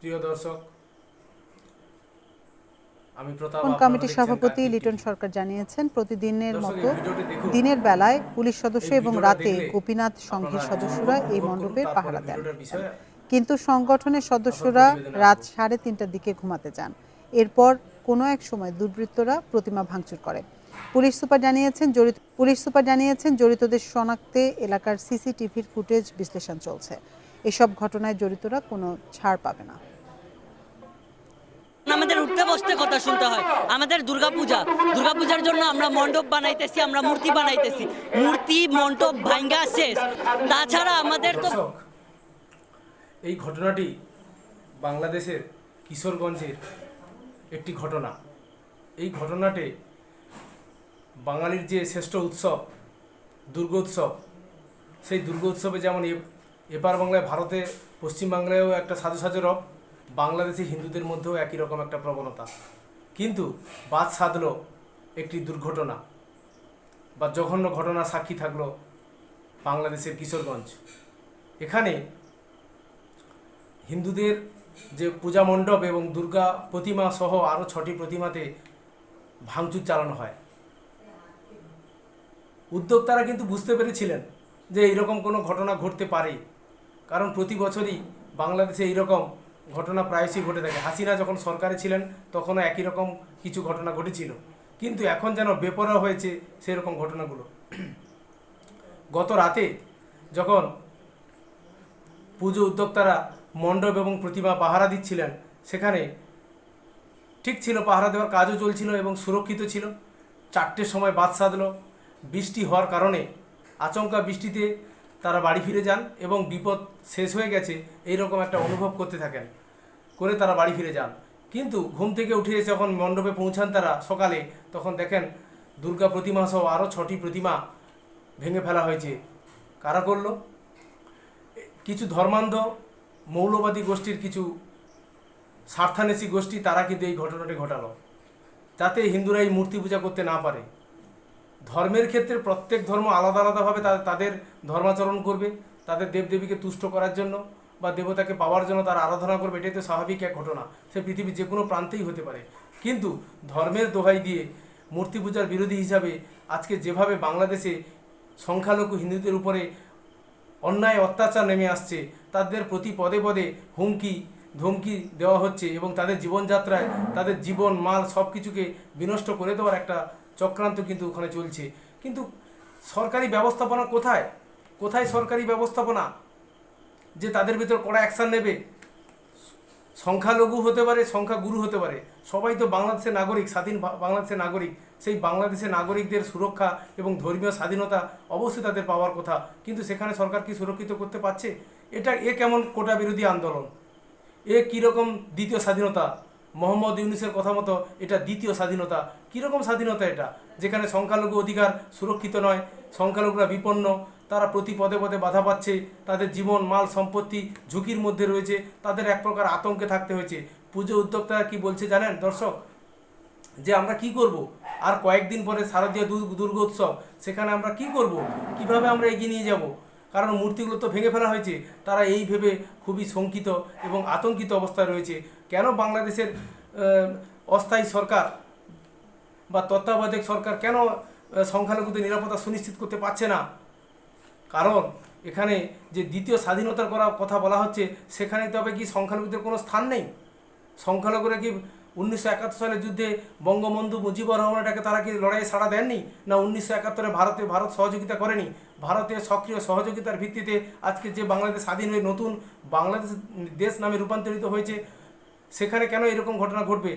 প্রিয় দর্শক আমি প্রতাপ কমিটির সভাপতি লিটন সরকার জানিয়েছেন প্রতিদিনের মতো। দিনের বেলায় পুলিশ সদস্য এবং রাতে গোপীনাথ সংঘের সদস্যরা এই উপভোগ করুন, মণ্ডপে তারপরে পাহারা দেন। কিন্তু সংগঠনের সদস্যরা রাত সাড়ে তিনটার দিকে ঘুমাতে যান। এরপর কোনো এক সময় দুর্বৃত্তরা প্রতিমা ভাঙচুর করে। পুলিশ সুপার জানিয়েছেন জড়িত পুলিশ সুপার জানিয়েছেন জড়িতদের শনাক্তে এলাকার সিসিটিভির ফুটেজ বিশ্লেষণ চলছে। এসব ঘটনায় জড়িতরা কোনো ছাড় পাবে না। আমাদের উঠতে বসতে কথা শুনতে হয়। আমাদের দুর্গাপূজা দুর্গাপূজার জন্য আমরা মণ্ডপ বানাইতেছি আমরা মূর্তি বানাইতেছি। মূর্তি মণ্ডপ ভাঙ্গা শেষ। তাছাড়া আমাদের তো এই ঘটনাটি বাংলাদেশের কিশোরগঞ্জের একটি ঘটনা। এই ঘটনাটি বাঙালির যে শ্রেষ্ঠ উৎসব দুর্গোৎসব সেই দুর্গোৎসবে যেমন এপার বাংলায় ভারতে, পশ্চিমবাংলায়ও একটা সাজো সাজো রব, বাংলাদেশি হিন্দুদের মধ্যেও একই রকম একটা প্রবণতা। কিন্তু বাদ সাধলো একটি দুর্ঘটনা বা জঘন্য ঘটনা সাক্ষী থাকল বাংলাদেশের কিশোরগঞ্জ। এখানে হিন্দুদের যে পূজা মণ্ডপ এবং দুর্গা প্রতিমা সহ আরও ছটি প্রতিমাতে ভাঙচুর চালানো হয়। উদ্যোক্তারা কিন্তু বুঝতে পেরেছিলেন যে এইরকম কোনো ঘটনা ঘটতে পারে। কারণ প্রতি বছরই বাংলাদেশে এইরকম ঘটনা প্রায়শই ঘটে থাকে। হাসিনা যখন সরকারে ছিলেন, তখনও একই রকম কিছু ঘটনা ঘটেছিল। কিন্তু এখন যেন বেপরা হয়েছে সেরকম ঘটনাগুলো। গত রাতে যখন পুজো উদ্যোক্তারা মণ্ডপ এবং প্রতিমা পাহারা দিচ্ছিলেন, সেখানে ঠিক ছিল, পাহারা দেওয়ার কাজও চলছিল এবং সুরক্ষিত ছিল। চারটের সময় বাদ সাধলো। বৃষ্টি হওয়ার কারণে আচমকা বৃষ্টিতে তারা বাড়ি ফিরে যান এবং বিপদ শেষ হয়ে গেছে এই রকম একটা অনুভব করতে থাকেন, করে তারা বাড়ি ফিরে যান। কিন্তু ঘুম থেকে উঠে যখন মণ্ডপে পৌঁছান তারা সকালে, তখন দেখেন দুর্গা প্রতিমা সহ আরও ছটি প্রতিমা ভেঙে ফেলা হয়েছে। কারা করল? কিছু ধর্মান্ধ, মৌলবাদী গোষ্ঠীর কিছু স্বার্থান্বেষী গোষ্ঠী তারা কিন্তু এই ঘটনাটি ঘটালো, যাতে হিন্দুরা এই মূর্তি পূজা করতে না পারে। ধর্মের ক্ষেত্রে প্রত্যেক ধর্ম আলাদা আলাদাভাবে তা- তাদের ধর্মাচরণ করবে, তাদের দেবদেবীকে তুষ্ট করার জন্য বা দেবতাকে পাওয়ার জন্য তারা আরাধনা করবে, এটাই তো স্বাভাবিক এক ঘটনা। সে পৃথিবীর যে কোনো প্রান্তেই হতে পারে। কিন্তু ধর্মের দোহাই দিয়ে মূর্তি পূজার বিরোধী হিসাবে আজকে যেভাবে বাংলাদেশে সংখ্যালঘু হিন্দুদের উপরে অন্যায়, অত্যাচার নেমে আসছে, তাদের প্রতি পদে পদে হুমকি, ধমকি দেওয়া হচ্ছে এবং তাদের জীবনযাত্রায় তাদের জীবন, মাল সব কিছুকে বিনষ্ট করে দেওয়ার একটা চক্রান্ত কিন্তু ওখানে চলছে। কিন্তু সরকারি ব্যবস্থাপনা কোথায়? কোথায় সরকারি ব্যবস্থাপনা? যে তাদের ভিতর কড়া অ্যাকশান নেবে? সংখ্যালঘু হতে পারে সংখ্যা গুরু হতে পারে। সবাই তো বাংলাদেশের নাগরিক, স্বাধীন বাংলাদেশের নাগরিক। সেই বাংলাদেশের নাগরিকদের সুরক্ষা এবং ধর্মীয় স্বাধীনতা অবশ্যই তাদের পাওয়ার কথা। কিন্তু সেখানে সরকার কি সুরক্ষিত করতে পারছে? এটা এ কেমন কোটা বিরোধী আন্দোলন? এ কীরকম দ্বিতীয় স্বাধীনতা? মোহাম্মদ ইউনুসের কথা মতো এটা দ্বিতীয় স্বাধীনতা। কীরকম স্বাধীনতা এটা? যেখানে সংখ্যালঘু অধিকার সুরক্ষিত নয়, সংখ্যালঘুরা বিপন্ন, তারা প্রতি পদে পদে বাধা পাচ্ছে, তাদের জীবন, মাল, সম্পত্তি ঝুঁকির মধ্যে রয়েছে, তাদের এক প্রকার আতঙ্কে থাকতে হয়েছে। পুজো উদ্যোক্তারা কি বলছে জানেন দর্শক? যে আমরা কি করব? আর কয়েকদিন পরে শারদীয় দুর্গ দুর্গোৎসব, সেখানে আমরা কি করব? কীভাবে আমরা এগিয়ে নিয়ে যাব? কারণ মূর্তিগুলো তো ভেঙে ফেলা হয়েছে, তারা এই ভেবে খুবই শঙ্কিত এবং আতঙ্কিত অবস্থায় রয়েছে। কেন বাংলাদেশের অস্থায়ী সরকার বা তত্ত্বাবধায়ক সরকার কেন সংখ্যালঘুদের নিরাপত্তা সুনিশ্চিত করতে পারছে না? কারণ এখানে যে দ্বিতীয় স্বাধীনতার করা কথা বলা হচ্ছে, সেখানে তবে কি সংখ্যালঘুদের কোনো স্থান নেই? সংখ্যালঘুরা কি উনিশশো একাত্তর সালের যুদ্ধে বঙ্গবন্ধু মুজিবুর রহমানটাকে তারা কি লড়াইয়ে সাড়া দেননি? না, উনিশশো একাত্তরে ভারতে ভারত সহযোগিতা করেনি? ভারতের সক্রিয় সহযোগিতার ভিত্তিতে আজকে যে বাংলাদেশ স্বাধীন হয়ে নতুন বাংলাদেশ দেশ নামে রূপান্তরিত হয়েছে, সেখানে কেন এরকম ঘটনা ঘটবে?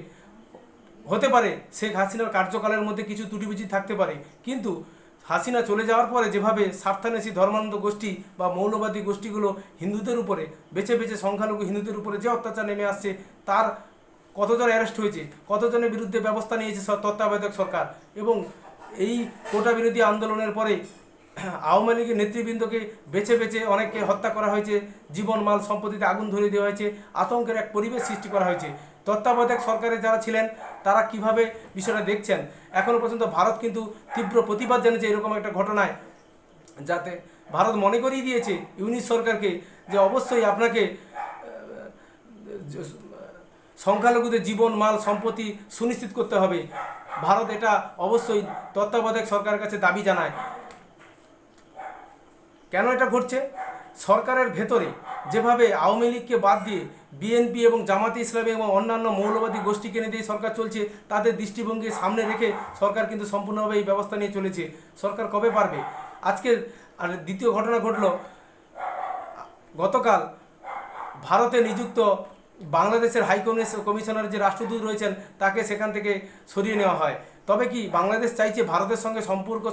হতে পারে শেখ হাসিনার কার্যকালের মধ্যে কিছু ত্রুটিবিচি থাকতে পারে, কিন্তু হাসিনা চলে যাওয়ার পরে যেভাবে স্বার্থান্বেষী ধর্মান্ধ গোষ্ঠী বা মৌলবাদী গোষ্ঠীগুলো হিন্দুদের উপরে, বেছে বেছে সংখ্যালঘু হিন্দুদের উপরে যে অত্যাচার নেমে আসছে, তার কতজন অ্যারেস্ট হয়েছে, কতজনের বিরুদ্ধে ব্যবস্থা নিয়েছে তত্ত্বাবধায়ক সরকার এবং এই কোটা বিরোধী আন্দোলনের পরে আওয়ামী লীগের নেতৃবৃন্দকে বেছে বেছে অনেককে হত্যা করা হয়েছে, জীবন মাল সম্পত্তিতে আগুন ধরিয়ে দেওয়া হয়েছে, আতঙ্কের এক পরিবেশ সৃষ্টি করা হয়েছে। তত্ত্বাবধায়ক সরকারে যারা ছিলেন, তারা কীভাবে বিষয়টা দেখছেন? এখনও পর্যন্ত ভারত কিন্তু তীব্র প্রতিবাদ জানিয়েছে এরকম একটা ঘটনায়, যাতে ভারত মনে করিয়ে দিয়েছে ইউনিশ সরকারকে যে অবশ্যই আপনাকে সংখ্যালঘুদের জীবন, মাল, সম্পত্তি সুনিশ্চিত করতে হবে। ভারত এটা অবশ্যই তত্ত্বাবধায়ক সরকারের কাছে দাবি জানায়। কেন এটা ঘটছে? সরকারের ভেতরে যেভাবে আওয়ামী লীগকে বাদ দিয়ে বিএনপি এবং জামাতে ইসলামী এবং অন্যান্য মৌলবাদী গোষ্ঠীকে নিয়ে দিয়ে সরকার চলছে, তাদের দৃষ্টিভঙ্গি সামনে রেখে সরকার কিন্তু সম্পূর্ণভাবে এই ব্যবস্থা নিয়ে চলেছে। সরকার কবে পারবে? আজকে আর দ্বিতীয় ঘটনা ঘটলো, গতকাল ভারতে নিযুক্ত বাংলাদেশের হাই কমিশ- কমিশনার যে রাষ্ট্রদূত রয়েছেন, তাকে সেখান থেকে সরিয়ে নেওয়া হয়। তবে কি বাংলাদেশ চাইছে ভারতের সঙ্গে সম্পর্ক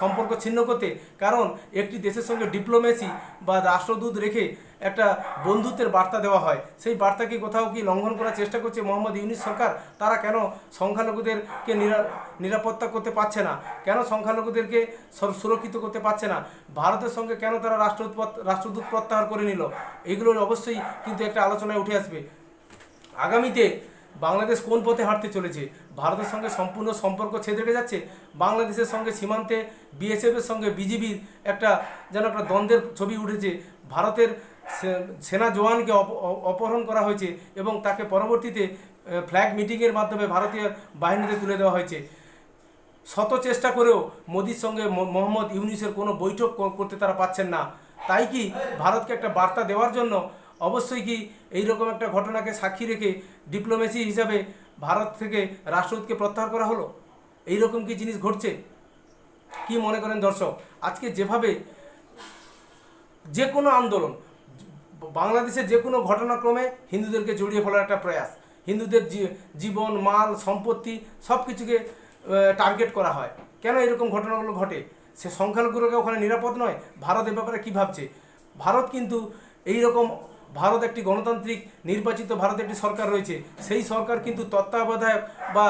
সম্পর্ক ছিন্ন করতে। কারণ একটি দেশের সঙ্গে ডিপ্লোমেসি বা রাষ্ট্রদূত রেখে একটা বন্ধুত্বের বার্তা দেওয়া হয়। সেই বার্তাকে কোথাও কি লঙ্ঘন করার চেষ্টা করছে মোহাম্মদ ইউনিস সরকার? তারা কেন সংখ্যালঘুদেরকে নিরা- নিরাপত্তা করতে পারছে না? কেন সংখ্যালঘুদেরকে সুরক্ষিত করতে পারছে না? ভারতের সঙ্গে কেন তারা রাষ্ট্রদূত রাষ্ট্রদূত প্রত্যাহার করে নিল? এগুলোর অবশ্যই কিন্তু একটা আলোচনায় উঠে আসবে। আগামীতে বাংলাদেশ কোন পথে হাঁটতে চলেছে? ভারতের সঙ্গে সম্পূর্ণ সম্পর্ক ছেদ রেখে যাচ্ছে? বাংলাদেশের সঙ্গে সীমান্তে বিএসএফের সঙ্গে বিজিবির একটা যেন একটা দ্বন্দ্বের ছবি উঠেছে। ভারতের সেনা জওয়ানকে অপ- অপহরণ করা হয়েছে এবং তাকে পরবর্তীতে ফ্ল্যাগ মিটিংয়ের মাধ্যমে ভারতীয় বাহিনীতে তুলে দেওয়া হয়েছে। শত চেষ্টা করেও মোদির সঙ্গে মোহাম্মদ ইউনিসের কোনো বৈঠক করতে তারা পাচ্ছেন না। তাই কি ভারতকে একটা বার্তা দেওয়ার জন্য অবশ্যই কি এই রকম একটা ঘটনাকে সাক্ষী রেখে ডিপ্লোমেসি হিসাবে ভারত থেকে রাষ্ট্রদূতকে প্রত্যাহার করা হলো? এই রকম কি জিনিস ঘটছে? কি মনে করেন দর্শক? আজকে যেভাবে যে কোনো আন্দোলন বাংলাদেশের যে কোনো ঘটনাক্রমে হিন্দুদেরকে জড়িয়ে ফেলার একটা প্রয়াস, হিন্দুদের জীবন, মাল, সম্পত্তি সব কিছুকে টার্গেট করা হয়। কেন এরকম ঘটনাগুলো ঘটে? সে সংখ্যালঘুরা ওখানে নিরাপদ নয়? ভারত এ ব্যাপারে কী ভাবছে? ভারত কিন্তু এই রকম ভারত একটি গণতান্ত্রিক, নির্বাচিত ভারত একটি সরকার রয়েছে। সেই সরকার কিন্তু তত্ত্বাবধায়ক বা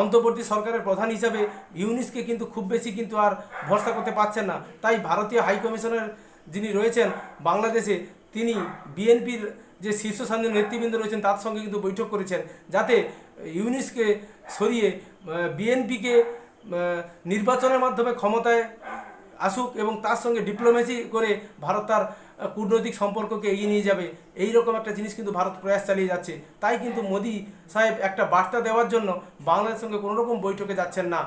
অন্তর্বর্তী সরকারের প্রধান হিসাবে ইউনিসকে কিন্তু খুব বেশি কিন্তু আর ভরসা করতে পারছেন না। তাই ভারতীয় হাই কমিশনের যিনি রয়েছেন বাংলাদেশে, তিনি বিএনপির যে শীর্ষস্থানীয় নেতৃবৃন্দ রয়েছেন, তার সঙ্গে কিন্তু বৈঠক করেছেন। যাতে ইউনিসকে সরিয়ে বিএনপিকে নির্বাচনের মাধ্যমে ক্ষমতায় আসুক এবং তার সঙ্গে ডিপ্লোমেসি করে ভারত তার কূটনৈতিক সম্পর্ককে এগিয়ে নিয়ে যাবে। এই রকম একটা জিনিস কিন্তু ভারত প্রয়াস চালিয়ে যাচ্ছে। তাই কিন্তু মোদি সাহেব একটা বার্তা দেওয়ার জন্য বাংলাদেশের সঙ্গে কোনো রকম বৈঠকে যাচ্ছেন না।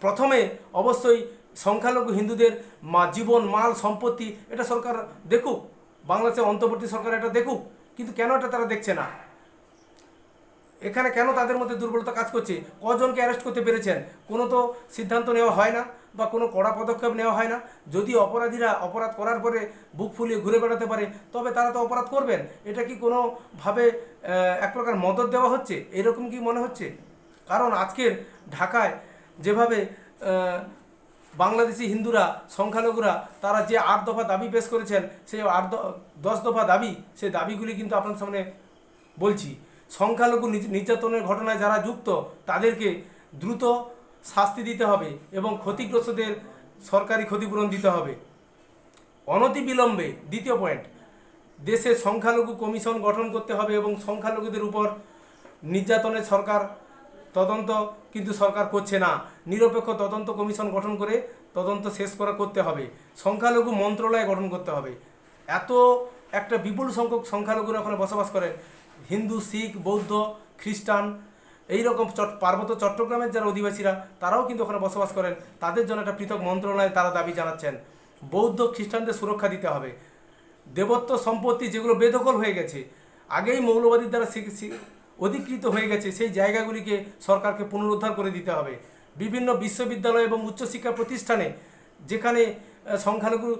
প্রথমে অবশ্যই সংখ্যালঘু হিন্দুদের মা, জীবন, মাল, সম্পত্তি এটা সরকার দেখুক। বাংলাদেশের অন্তর্বর্তী সরকার এটা দেখুক। কিন্তু কেন এটা তারা দেখছে না? এখানে কেন তাদের মধ্যে দুর্বলতা কাজ করছে? কজনকে অ্যারেস্ট করতে পেরেছেন? কোনো তো সিদ্ধান্ত নেওয়া হয় না বা কোনো কড়া পদক্ষেপ নেওয়া হয় না। যদি অপরাধীরা অপরাধ করার পরে বুক ফুলিয়ে ঘুরে বেড়াতে পারে, তবে তারা তো অপরাধ করবেন। এটা কি কোনোভাবে এক প্রকার মদত দেওয়া হচ্ছে? এরকম কি মনে হচ্ছে? কারণ আজকের ঢাকায় যেভাবে বাংলাদেশি হিন্দুরা, সংখ্যালঘুরা, তারা যে আট দফা দাবি পেশ করেছেন, সেই আট দশ দফা দাবি, সেই দাবিগুলি কিন্তু আপনার সামনে বলছি। সংখ্যালঘু নির্যাতনের ঘটনায় যারা যুক্ত, তাদেরকে দ্রুত শাস্তি দিতে হবে এবং ক্ষতিগ্রস্তদের সরকারি ক্ষতিপূরণ দিতে হবে। অনতিবিলম্বে দ্বিতীয় পয়েন্ট, দেশে সংখ্যালঘু কমিশন গঠন করতে হবে এবং সংখ্যালঘুদের উপর নির্যাতনের সরকার তদন্ত কিন্তু সরকার করছে না। নিরপেক্ষ তদন্ত কমিশন গঠন করে তদন্ত শেষ করা করতে হবে। সংখ্যালঘু মন্ত্রণালয় গঠন করতে হবে। এত একটা বিপুল সংখ্যক সংখ্যালঘুরা ওখানে বসবাস করে। হিন্দু, শিখ, বৌদ্ধ, খ্রিস্টান এই রকম চট, পার্বত্য চট্টগ্রামের যারা অধিবাসীরা, তারাও কিন্তু ওখানে বসবাস করেন। তাদের জন্য একটা পৃথক মন্ত্রণালয় তারা দাবি জানাচ্ছেন। বৌদ্ধ খ্রিস্টানদের সুরক্ষা দিতে হবে। দেবত্ব সম্পত্তি যেগুলো বেদখল হয়ে গেছে, আগেই মৌলবাদীর দ্বারা অধিকৃত হয়ে গেছে, সেই জায়গাগুলিকে সরকারকে পুনরুদ্ধার করে দিতে হবে। বিভিন্ন বিশ্ববিদ্যালয় এবং উচ্চশিক্ষা প্রতিষ্ঠানে যেখানে সংখ্যালঘু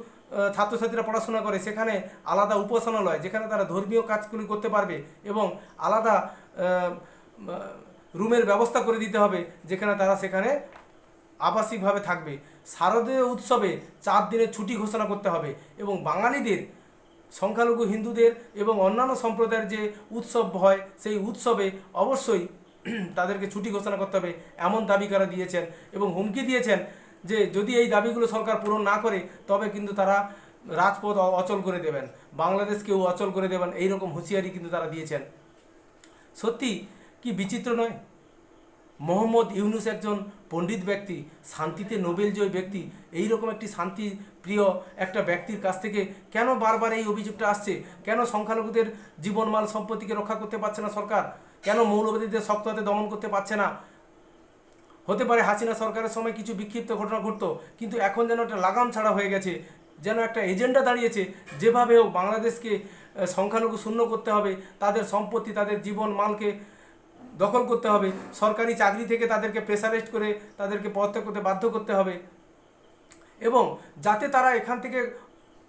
ছাত্রছাত্রীরা পড়াশোনা করে, সেখানে আলাদা উপাসনালয়, যেখানে তারা ধর্মীয় কাজগুলি করতে পারবে এবং আলাদা রুমের ব্যবস্থা করে দিতে হবে, যেখানে তারা সেখানে আবাসিকভাবে থাকবে। শারদীয় উৎসবে চার দিনের ছুটি ঘোষণা করতে হবে এবং বাঙালিদের, সংখ্যালঘু হিন্দুদের এবং অন্যান্য সম্প্রদায়ের যে উৎসব হয়, সেই উৎসবে অবশ্যই তাদেরকে ছুটি ঘোষণা করতে হবে, এমন দাবি করা দিয়েছেন এবং হুমকি দিয়েছেন যে যদি এই দাবিগুলো সরকার পূরণ না করে, তবে কিন্তু তারা রাজপথ অচল করে দেবেন। বাংলাদেশকেও অচল করে দেবেন। এই রকম হুঁশিয়ারি কিন্তু তারা দিয়েছেন। সত্যি কি বিচিত্র নয়? মোহাম্মদ ইউনুস একজন পণ্ডিত ব্যক্তি, শান্তিতে নোবেল জয় ব্যক্তি। এই রকম একটি শান্তি প্রিয় একটা ব্যক্তির কাছ থেকে কেন বারবার এই অভিযোগটা আসছে? কেন সংখ্যালঘুদের জীবনমাল সম্পত্তিকে রক্ষা করতে পারছে না সরকার? কেন মৌলবাদীদের শক্ত হাতে দমন করতে পারছে না? হতে পারে হাসিনা সরকারের সময় কিছু বিক্ষিপ্ত ঘটনা ঘটতো, কিন্তু এখন যেন একটা লাগাম ছাড়া হয়ে গেছে, যেন একটা এজেন্ডা দাঁড়িয়েছে, যেভাবে হোক বাংলাদেশকে সংখ্যালঘু শূন্য করতে হবে, তাদের সম্পত্তি, তাদের জীবন মালকে দখল করতে হবে, সরকারি চাকরি থেকে তাদেরকে প্রেসারেস্ট করে তাদেরকে পদত্যাগ করতে বাধ্য করতে হবে। এবং যাতে তারা এখান থেকে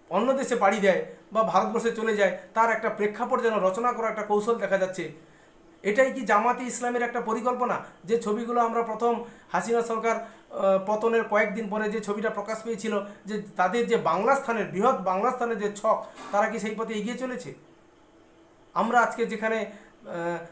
অন্য দেশে পাড়ি দেয় বা ভারতবর্ষে চলে যায়, তার একটা প্রেক্ষাপট যেন রচনা করা একটা কৌশল দেখা যাচ্ছে। এটাই কি জামাতি ইসলামের একটা পরিকল্পনা? যে ছবিগুলো আমরা প্রথম হাসিনা সরকার পতনের কয়েকদিন পরে যে ছবিটা প্রকাশ পেয়েছিল, যে তাদের যে বাংলা স্থানের, বৃহৎ বাংলা স্থানের যে ছক, তারা কি সেই পথে এগিয়ে চলেছে? আমরা আজকে যেখানে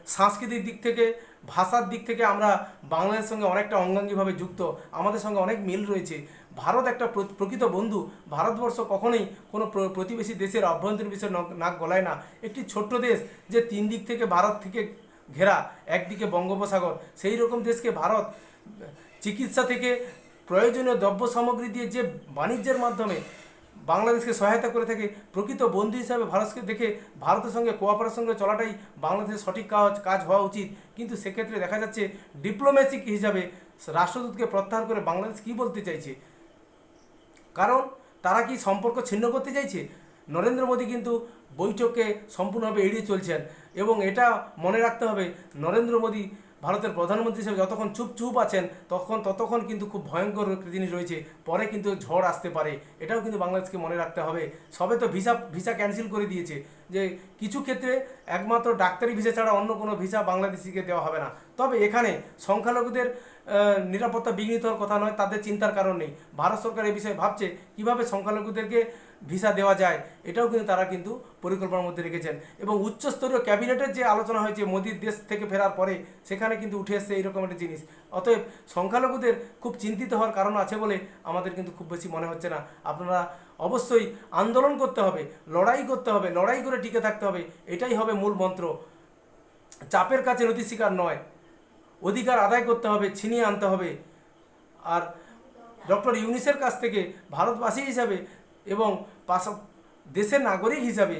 সাংস্কৃতিক দিক থেকে, ভাষার দিক থেকে আমরা বাংলাদেশের সঙ্গে অনেকটা অঙ্গাঙ্গিভাবে যুক্ত, আমাদের সঙ্গে অনেক মিল রয়েছে। ভারত একটা প্র- প্রকৃত বন্ধু। ভারতবর্ষ কখনোই কোনো প্র- প্রতিবেশী দেশের অভ্যন্তরীণ বিষয়ে নাক গলায় না। একটি ছোট্ট দেশ যে তিন দিক থেকে ভারত থেকে ঘেরা একদিকে বঙ্গোপসাগর, সেই রকম দেশকে ভারত চিকিৎসা থেকে প্রয়োজনীয় দ্রব্য সামগ্রী দিয়ে যে বাণিজ্যের মাধ্যমে বাংলাদেশকে সহায়তা করে থাকে, প্রকৃত বন্ধু হিসাবে ভারতকে দেখে ভারতের সঙ্গে কোঅপারেশন সঙ্গে চলাটাই বাংলাদেশের সঠিক কাজ কাজ হওয়া উচিত। কিন্তু সেক্ষেত্রে দেখা যাচ্ছে ডিপ্লোম্যাসিক হিসাবে রাষ্ট্রদূতকে প্রত্যাহার করে বাংলাদেশ কী বলতে চাইছে? কারণ তারা কি সম্পর্ক ছিন্ন করতে চাইছে? নরেন্দ্র মোদী কিন্তু বৈঠককে সম্পূর্ণভাবে এড়িয়ে চলছেন। এবং এটা মনে রাখতে হবে, নরেন্দ্র মোদী ভারতের প্রধানমন্ত্রী হিসেবে যতক্ষণ চুপ চুপ আছেন, তখন, ততক্ষণ কিন্তু খুব ভয়ঙ্কর জিনিস রয়েছে, পরে কিন্তু ঝড় আসতে পারে, এটাও কিন্তু বাংলাদেশকে মনে রাখতে হবে। সবে তো ভিসা ভিসা ক্যান্সেল করে দিয়েছে, যে কিছু ক্ষেত্রে একমাত্র ডাক্তারি ভিসা ছাড়া অন্য কোনো ভিসা বাংলাদেশিকে দেওয়া হবে না। তবে এখানে সংখ্যালঘুদের নিরাপত্তা বিঘ্নিত হওয়ার কথা নয়, তাদের চিন্তার কারণ নেই। ভারত সরকার এই বিষয়ে ভাবছে, কীভাবে সংখ্যালঘুদেরকে ভিসা দেওয়া যায়, এটাও কিন্তু তারা কিন্তু পরিকল্পনার মধ্যে রেখেছেন। এবং উচ্চস্তরীয় ক্যাবিনেটের যে আলোচনা হয়েছে মোদির দেশ থেকে ফেরার পরে, সেখানে কিন্তু উঠে এসছে এইরকম একটা জিনিস। অতএব সংখ্যালঘুদের খুব চিন্তিত হওয়ার কারণ আছে বলে আমাদের কিন্তু খুব বেশি মনে হচ্ছে না। আপনারা অবশ্যই আন্দোলন করতে হবে, লড়াই করতে হবে, লড়াই করে টিকে থাকতে হবে, এটাই হবে মূল মন্ত্র। চাপের কাছে নতি শিকার নয়, অধিকার আদায় করতে হবে, ছিনিয়ে আনতে হবে। আর ডক্টর ইউনিসের কাছ থেকে ভারতবাসী হিসাবে এবং পাশা দেশের নাগরিক হিসাবে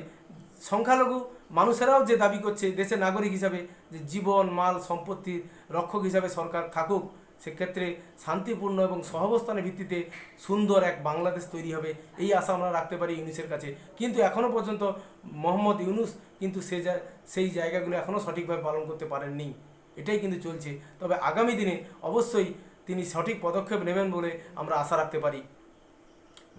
সংখ্যালঘু মানুষেরাও যে দাবি করছে, দেশের নাগরিক হিসাবে যে জীবন, মাল সম্পত্তির রক্ষক হিসাবে সরকার থাকুক, সেক্ষেত্রে শান্তিপূর্ণ এবং সহাবস্থানের ভিত্তিতে সুন্দর এক বাংলাদেশ তৈরি হবে। এই আশা আমরা রাখতে পারি ইউনুসের কাছে। কিন্তু এখনও পর্যন্ত মোহাম্মদ ইউনুস কিন্তু সে সেই জায়গাগুলো এখনও সঠিকভাবে পালন করতে পারেননি। এটাই কিন্তু চলছে। তবে আগামী দিনে অবশ্যই তিনি সঠিক পদক্ষেপ নেবেন বলে আমরা আশা রাখতে পারি।